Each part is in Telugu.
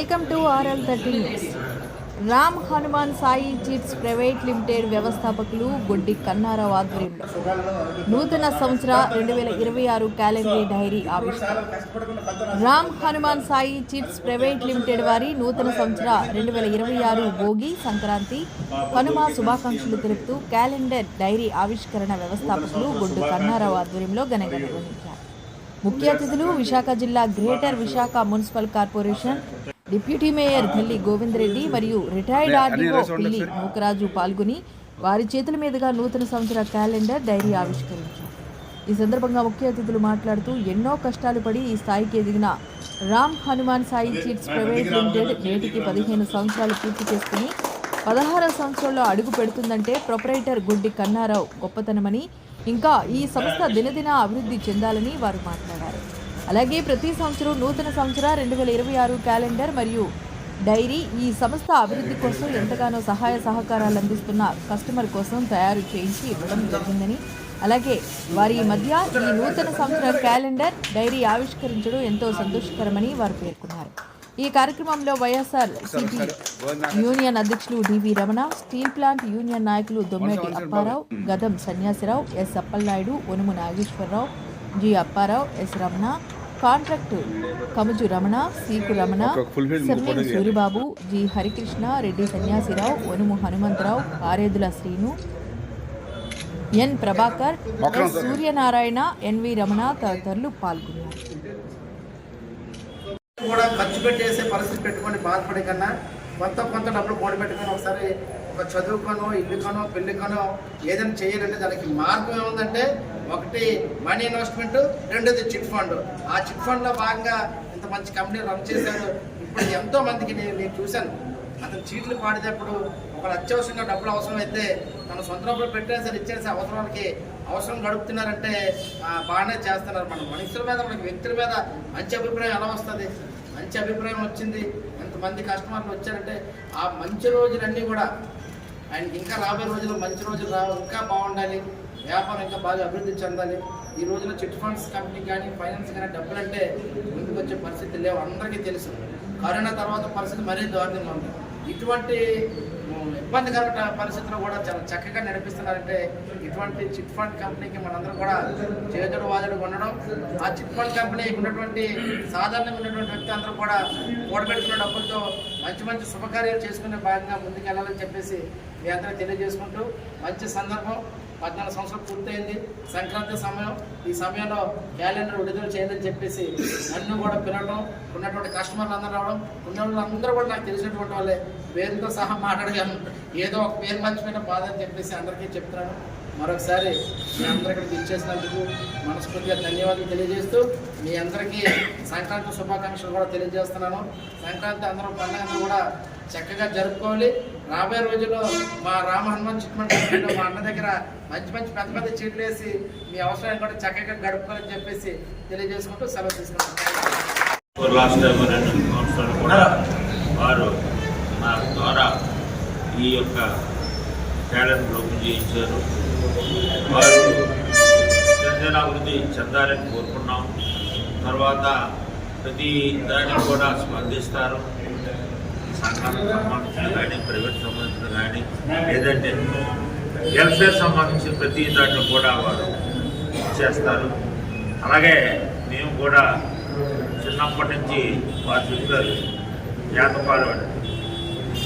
Welcome to RL thirty news. Ram Hanuman Sai chits private limited వ్యవస్థాపకులు గొడ్డి కన్నారావు ఆధ్వర్యంలో. నూతన సంవత్సర రెండు వేల ఇరవై ఆరు క్యాలెండర్ డైరీ ఆవిష్కరణ. Ram Hanuman Sai chits private limited వారి నూతన సంవత్సర రెండు వేల ఇరవై ఆరు భోగి సంక్రాంతి కనుమ శుభాకాంక్షలు తెలుపుతూ క్యాలెండర్ డైరీ ఆవిష్కరణ వ్యవస్థాపకులు గొడ్డు కన్నారావు ఆధ్వర్యంలో ఘనంగా నిర్వహించారు. ముఖ్య అతిథులు విశాఖ జిల్లా greater Visakha municipal corporation deputy mayor Dilli Govindareddy మరియు రిటైర్డ్ ఆర్డీఓ పిల్లి మూకరాజు పాల్గొని వారి చేతుల మీదుగా నూతన సంవత్సర క్యాలెండర్ డైరీ ఆవిష్కరించారు. ఈ సందర్భంగా ముఖ్య అతిథులు మాట్లాడుతూ ఎన్నో కష్టాలు పడి ఈ స్థాయికి ఎదిగిన Ram Hanuman Sai chits private limited నేటికి పదిహేను సంవత్సరాలు పూర్తి చేసుకుని పదహారవ సంవత్సరంలో అడుగు పెడుతుందంటే ప్రొపరైటర్ గుడ్డి కన్నారావు గొప్పతనమని ఇంకా ఈ సంస్థ దినదిన అభివృద్ధి చెందాలని వారు మాట్లాడారు. అలాగే ప్రతి సంవత్సరం నూతన సంవత్సర రెండు వేల ఇరవై ఆరు క్యాలెండర్ మరియు డైరీ ఈ సంస్థ అభివృద్ధి కోసం ఎంతగానో సహాయ సహకారాలు అందిస్తున్న కస్టమర్ కోసం తయారు చేయించి ఇవ్వడం జరిగిందని అలాగే వారి మధ్య ఈ నూతన సంవత్సర క్యాలెండర్ డైరీ ఆవిష్కరించడం ఎంతో సంతోషకరమని వారు పేర్కొన్నారు. ఈ కార్యక్రమంలో వైఎస్ఆర్ సిపి యూనియన్ అధ్యక్షులు DV Ramana steel plant union నాయకులు Dommeti Apparao Gadam Sanyasirao S Appalanaidu Onumu Nageswararao G Apparao S Ramana contract Kamuju Ramana Seeku Ramana సెమ్మిం Suribabu G Harikrishna Reddy Sanyasirao Onumu Hanumantharao Aredula Srinu N Prabhakar S Suryanarayana NV Ramana తదితరులు పాల్గొన్నారు. కూడా ఖర్చు పెట్టేసే పరిస్థితి పెట్టుకొని బాధపడే కన్నా కొంత కొంత డబ్బులు కూడ పెట్టుకొని ఒకసారి ఒక చదువుకనో ఇల్లుకనో పెళ్ళికనో ఏదైనా చేయాలంటే దానికి మార్గం ఏముందంటే ఒకటి మనీ ఇన్వెస్ట్మెంట్ రెండోది చిట్ ఫండ్. ఆ చిట్ ఫండ్లో భాగంగా ఇంత మంచి కంపెనీ రన్ చేశాడు ఇప్పుడు ఎంతో మందికి నేను నేను చూశాను. అతను చీట్లు పాడేటప్పుడు ఒకరు అత్యవసరంగా డబ్బులు అవసరం అయితే తన సొంత డబ్బులు పెట్టినా సరే ఇచ్చేసి అవసరాలకి అవసరం గడుపుతున్నారంటే బాగానే చేస్తున్నారు మనం మనుషుల మీద మనకి వ్యక్తుల మీద మంచి అభిప్రాయం ఎలా వస్తుంది? మంచి అభిప్రాయం వచ్చింది. ఎంతమంది కస్టమర్లు వచ్చారంటే ఆ మంచి రోజులన్నీ కూడా ఆయనకి ఇంకా రాబోయే రోజుల్లో మంచి రోజులు రా ఇంకా బాగుండాలి. వ్యాపారం ఇంకా బాగా అభివృద్ధి చెందాలి. ఈ రోజున చిట్ ఫండ్స్ కంపెనీ కానీ ఫైనాన్స్ కానీ డబ్బులు అంటే ముందుకు వచ్చే పరిస్థితి లేవు. అందరికీ తెలుసు. కరోనా తర్వాత పరిస్థితి మరీ దారుణంగా ఉంది. ఇటువంటి ఇబ్బందికర పరిస్థితులు కూడా చాలా చక్కగా నడిపిస్తున్నారంటే ఇటువంటి చిట్ ఫండ్ కంపెనీకి మనందరం కూడా చేతుడు వాదుడు ఉండడం ఆ చిట్ ఫండ్ కంపెనీకి ఉన్నటువంటి సాధారణంగా ఉన్నటువంటి వ్యక్తి అందరూ కూడా కూడబెట్టుకున్న డబ్బులతో మంచి మంచి శుభకార్యాలు చేసుకునే భాగంగా ముందుకు వెళ్ళాలని చెప్పేసి మీ అందరూ తెలియజేసుకుంటూ మంచి సందర్భం పద్నాలుగు సంవత్సరాలు పూర్తయింది. సంక్రాంతి సమయం ఈ సమయంలో క్యాలెండర్ విడుదల చేయాలని చెప్పేసి నన్ను కూడా పిలవడం ఉన్నటువంటి కస్టమర్లు అందరూ రావడం ఉన్న వాళ్ళందరూ కూడా నాకు తెలిసినటువంటి వాళ్ళే. పేరుతో సహా మాట్లాడగలను. ఏదో ఒక పేరు మర్చిపోయిన బాధ అని చెప్పేసి అందరికీ చెప్తున్నాను. మరొకసారి మీ అందరూ ఇక్కడికి ఇచ్చేసినందుకు మనస్ఫూర్తిగా ధన్యవాదాలు తెలియజేస్తూ మీ అందరికీ సంక్రాంతి శుభాకాంక్షలు కూడా తెలియజేస్తున్నాను. సంక్రాంతి అందరూ పండుగను కూడా చక్కగా జరుపుకోవాలి. రాబోయే రోజుల్లో మా రామ హనుమాన్ చిట్మంట మా అన్న దగ్గర మంచి మంచి పెద్ద పెద్ద చీట్లు వేసి మీ అవసరాన్ని కూడా చక్కగా గడుపుకోవాలని చెప్పేసి తెలియజేసుకుంటూ సెలవు తీసుకుంటాం లాస్ట్ రెండు సంవత్సరాలు కూడా వారు మా ద్వారా ఈ యొక్క టాలెంట్ ఓపెన్ చేయించారు. వారు జనజన చెందాలని కోరుకున్నాం. తర్వాత ప్రతి దానికి కూడా స్పందిస్తారు. సంఘాలకు సంబంధించిన కానీ ప్రైవేట్ సంబంధించిన కానీ లేదంటే వెల్ఫేర్ సంబంధించిన ప్రతి దాంట్లో కూడా వారు చేస్తారు. అలాగే మేము కూడా చిన్నప్పటి నుంచి వారు చెప్తారు ఏతపాలు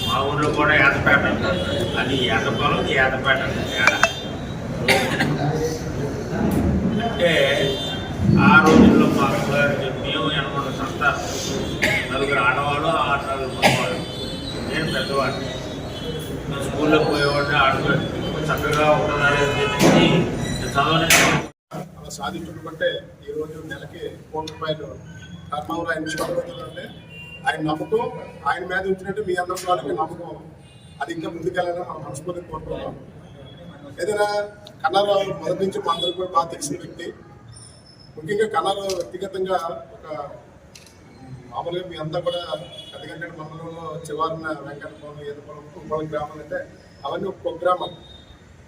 మా ఊళ్ళో కూడా ఏతపేట అది ఏతపాలం ఏతపేట తేడా అంటే ఆ రోజుల్లో మా పిల్లగారికి మేము ఎనకుండా సంత నలుగురు ఆడవాళ్ళు ఆరు నలుగురు మగవాళ్ళు. నేను పెద్దవాడిని. స్కూల్లో పోయేవాడిని ఆడుకో చక్కగా ఉండాలని చెప్పి నేను చదవని అలా సాధించుకుంటే ఈ రోజు నెలకి కోటి రూపాయలు కర్మంలో ఆయన చూడబోతుందంటే ఆయన నమ్మకం ఆయన మీద ఉంచినట్టు మీ అందరి వాళ్ళకి నమ్మకం. అది ఇంకా ముందుకెళ్ళాలని మనం మనస్ఫూర్తి కోరుకుంటున్నాం. ఏదైనా కన్నారావు మొదటి నుంచి మా అందరికి కూడా బాగా తెలిసిన వ్యక్తి ముఖ్యంగా కన్నారావు వ్యక్తిగతంగా ఒక మామూలుగా మీ అంతా కూడా పెద్దగంట మండలంలో చివరిన వెంకటపురం ఏదపురం కుంభల గ్రామాలు అంటే అవన్నీ ఒక గ్రామం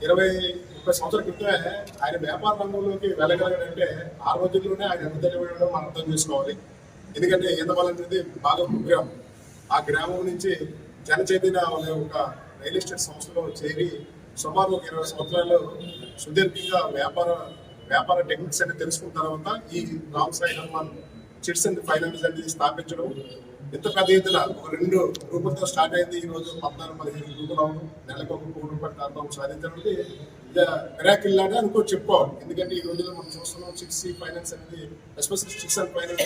ఇరవై ముప్పై సంవత్సరాల క్రితమే ఆయన వ్యాపార రంగంలోకి వెళ్ళగలగడంటే ఆ రోజుల్లోనే ఆయన ఎంత తెలియడం మనం అర్థం చేసుకోవాలి. ఎందుకంటే ఈత అనేది బాగా కుగ్రామం ఆ గ్రామం నుంచి జన చైతన్య ఒక రియల్ ఎస్టేట్ సంస్థలో చేరి సుమారు ఒక ఇరవై సంవత్సరాలు సుదీర్ఘంగా వ్యాపార వ్యాపార టెక్నిక్స్ అని తెలుసుకున్న తర్వాత ఈ Ram Sai Hanuman chits and finance అనేది స్థాపించడం. ఎంత పెద్ద ఎత్తున ఒక రెండు గ్రూపులతో స్టార్ట్ అయింది. ఈ రోజు పద్నాలుగు పదిహేను రూపాయలు అవును. నెలకు ఒక కోటి రూపాయల టార్గెట్ సాధించడం అంటే మిరాకిల్ లాగా అనుకో చెప్పుకోవాలి. ఎందుకంటే ఈ రోజుల్లో మనం చూస్తున్నాం చిట్స్ ఫైనాన్స్ అనేది ఎస్పెషల్ చిట్స్ అండ్ ఫైనాన్స్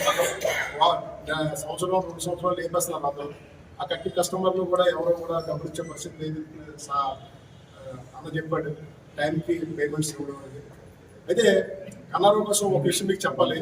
సంవత్సరం రెండు సంవత్సరాలు లేపేస్తున్నారు అందరూ ఆ కట్టి కస్టమర్లు కూడా ఎవరో కూడా డబ్బులు ఇచ్చే పరిస్థితి లేదు. అన్న చెప్పాడు టైంకి పేమెంట్స్ ఇవ్వడం అనేది అయితే కన్నడ కోసం ఒక విషయం మీకు చెప్పాలి.